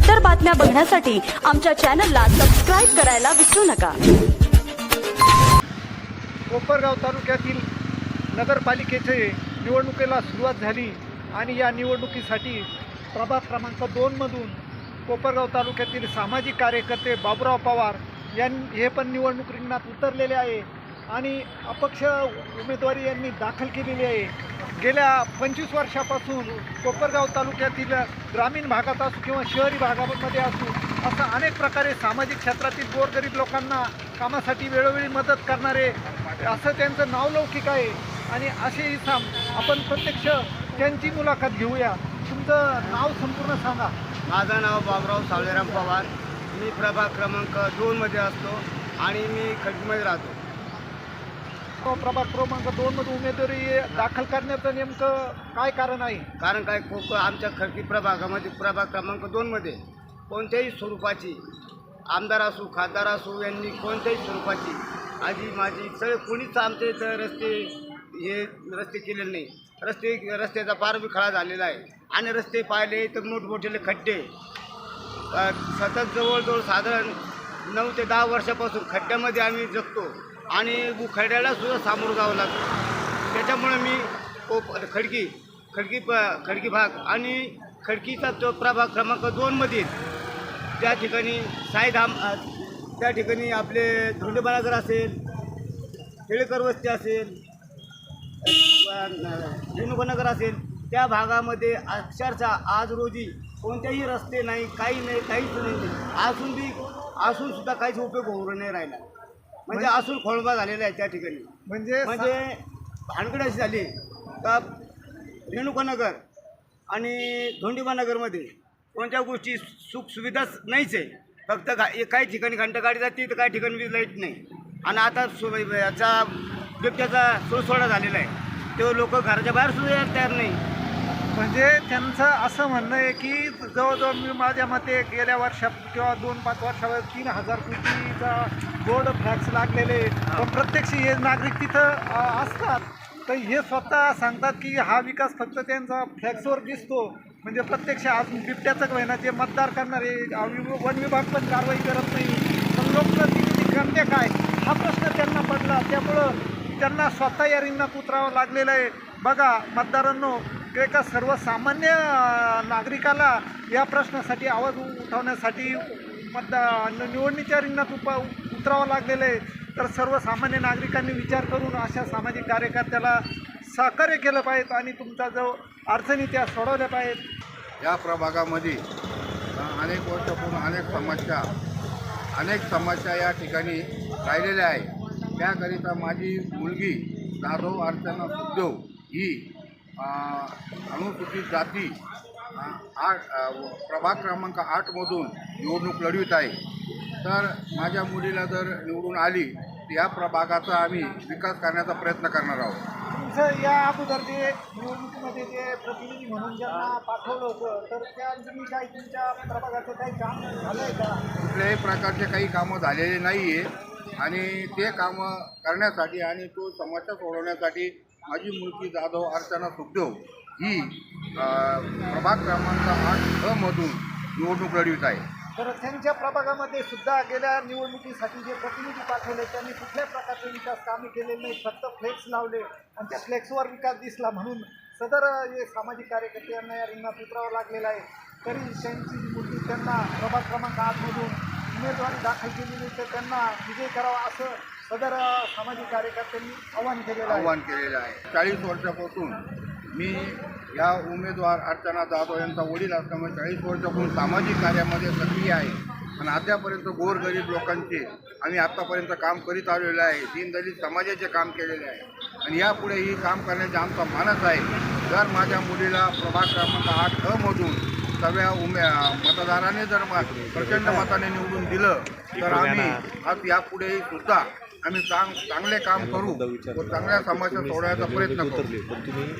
इतर बातम्या बघण्यासाठी आमच्या चॅनलला सबस्क्राईब करायला विसरू नका. कोपरगाव तालुक्यातील नगरपालिकेचे निवडणुकीला सुरुवात झाली आणि या निवडणुकीसाठी प्रभाग क्रमांक दोनमधून कोपरगाव तालुक्यातील सामाजिक कार्यकर्ते बाबुराव पवार यां हे पण निवडणूक रिंगणात उतरलेले आहे. आणि अपक्ष उमेदवारी यांनी दाखल केलेली आहे. गेल्या पंचवीस वर्षापासून कोपरगाव तालुक्यातील ग्रामीण भागात असू किंवा शहरी भागामध्ये असू असं अनेक प्रकारे सामाजिक क्षेत्रातील गोरगरीब लोकांना कामासाठी वेळोवेळी मदत करणारे असं त्यांचं नावलौकिक आहे. आणि असे इसाम आपण प्रत्यक्ष त्यांची मुलाखत घेऊया. तुमचं नाव संपूर्ण सांगा. माझं नाव बाबराव सावलेराम पवार. मी प्रभाग क्रमांक दोनमध्ये असतो आणि मी खडकीमध्ये राहतो. प्रभाग क्रमांक दोनमध्ये उमेदवारी दाखल करण्याचं नेमकं काय कारण आहे? कारण काय कोक आमच्या खडकी प्रभागामध्ये प्रभाग क्रमांक दोनमध्ये कोणत्याही स्वरूपाची आमदार असू खासदार असू यांनी कोणत्याही स्वरूपाची आधी माझी सगळे कोणीच आमच्या इथं रस्ते हे रस्ते केलेले नाही. रस्ते रस्त्याचा पार विखळा झालेला आहे. आणि रस्ते पाहिले तर मोठमोठेले खड्डे सतत जवळजवळ साधारण नऊ ते दहा वर्षापासून खड्ड्यामध्ये आम्ही जगतो. आणि खड्ड्याला सुद्धा सामोरं जावं लागतं. त्याच्यामुळे मी कोप खडकी खडकी प खडकी भाग आणि खडकीचा तो प्रभाग क्रमांक दोनमधील त्या ठिकाणी साईधाम त्या ठिकाणी आपले धोंडेबाळागर असेल केळकर वस्ती असेल रेणुकानगर असेल त्या भागामध्ये अक्षरशः आज रोजी कोणतेही रस्ते नाही काही नाही काहीच नाही. असून बी असूनसुद्धा काहीच उपयोग होऊ नाही राहिला. म्हणजे असून खोळंबा झालेला आहे त्या ठिकाणी. म्हणजे म्हणजे भानगड अशी झाली का रेणुकानगर आणि धोंडीबानगरमध्ये कोणत्या गोष्टी सुख सुविधाच नाहीच आहे. फक्त गा काही ठिकाणी घंटागाडी जाते तर काही ठिकाणी वीज लाइट नाही. आणि आता सु याचा बिबट्याचा सुळसोडा झालेला आहे. तेव्हा लोक घराच्या बाहेर सुद्धा तयार नाही. म्हणजे त्यांचं असं म्हणणं आहे की जवळजवळ मी माझ्या मते गेल्या वर्षात किंवा दोन पाच वर्षावर तीन हजार कोटीचा बोर्ड फ्लॅक्स लागलेले पण प्रत्यक्ष हे नागरिक तिथं असतात. तर हे स्वतः सांगतात की हा विकास फक्त त्यांचा फ्लॅक्सवर दिसतो. म्हणजे प्रत्यक्ष आज बिबट्याचं महिना जे मतदार करणारे वन विभाग पण कारवाई करत नाही. पण लोकप्रतिनिधी करते काय? हा प्रश्न त्यांना पडला. त्यामुळं त्यांना स्वतः या रिंगणात उतरावं लागलेलं आहे. बघा मतदारांनो एका सर्वसामान्य नागरिकाला या प्रश्नासाठी आवाज उठवण्यासाठी मतदा निवडणुकीच्या रिंगणात उप उतरावं लागलेलं आहे. तर सर्वसामान्य नागरिकांनी विचार करून अशा सामाजिक कार्यकर्त्याला सहकार्य केलं पाहिजे आणि तुमचा जो अडचणी त्या सोडवल्या पाहिजेत. या प्रभागामध्ये अनेक वर्षापूर्वी अनेक समस्या अनेक समस्या या ठिकाणी राहिलेल्या आहे त्याकरिता माझी मुलगी जाधव अर्चना सुखदेव ही अनुसूचित जाती आठ प्रभाग क्रमांक आठमधून निवडणूक लढवित आहे. तर माझ्या मुलीला जर निवडून आली तर या प्रभागाचा आम्ही विकास करण्याचा प्रयत्न करणार आहोत. तुमचं या अगोदर जे निवडणुकीमध्ये जे प्रतिनिधी म्हणून ज्यांना पाठवलं होतं तर त्या तुम्ही काही तुमच्या प्रभागाचं काही काम झालं आहे का? कुठल्याही प्रकारचे काही कामं झालेले नाही आहे आणि ते कामं करण्यासाठी आणि तो समस्या सोडवण्यासाठी माझी मुलगी जाधव अर्चना सुखदेव ही प्रभाग क्रमांक आठ अ मधून निवडणूक लढवित आहे. तर त्यांच्या प्रभागामध्ये सुद्धा गेल्या निवडणुकीसाठी जे प्रतिनिधी पाठवले त्यांनी कुठल्या प्रकारचे विकास कामे केलेले नाही फक्त फ्लेक्स लावले आणि त्या फ्लेक्सवर विकास दिसला म्हणून सदर हे सामाजिक कार्यकर्त्यांना या रिंगणात उतरावं लागलेलं आहे. तरी त्यांची मुलगी त्यांना प्रभाग क्रमांक आठमधून उमेदवारी दाखल केलेली तर त्यांना विजय करावा असं सदर सामाजिक कार्यकर्त्यांनी आवाहन केलेलं आहे. आव्हान केलेलं आहे. चाळीस वर्षापासून मी या उमेदवार अर्चना जाधव यांचा वडील असल्यामुळे चाळीस वर्षापासून सामाजिक कार्यामध्ये सक्रिय आहे. आणि आतापर्यंत गोरगरीब लोकांचे आम्ही आत्तापर्यंत काम करीत आलेलो आहे. दीनदलित समाजाचे काम केलेले आहे. आणि यापुढेही काम करण्याचे आमचा मानस आहे. जर माझ्या मुलीला प्रभाग क्रमांक आठ अ मधून सगळ्या उमे मतदाराने जर प्रचंड मताने निवडून दिलं तर आम्ही आज यापुढेही सुद्धा आम्ही चांग चांगले काम करू व चांगल्या समस्या सोडवण्याचा प्रयत्न करू.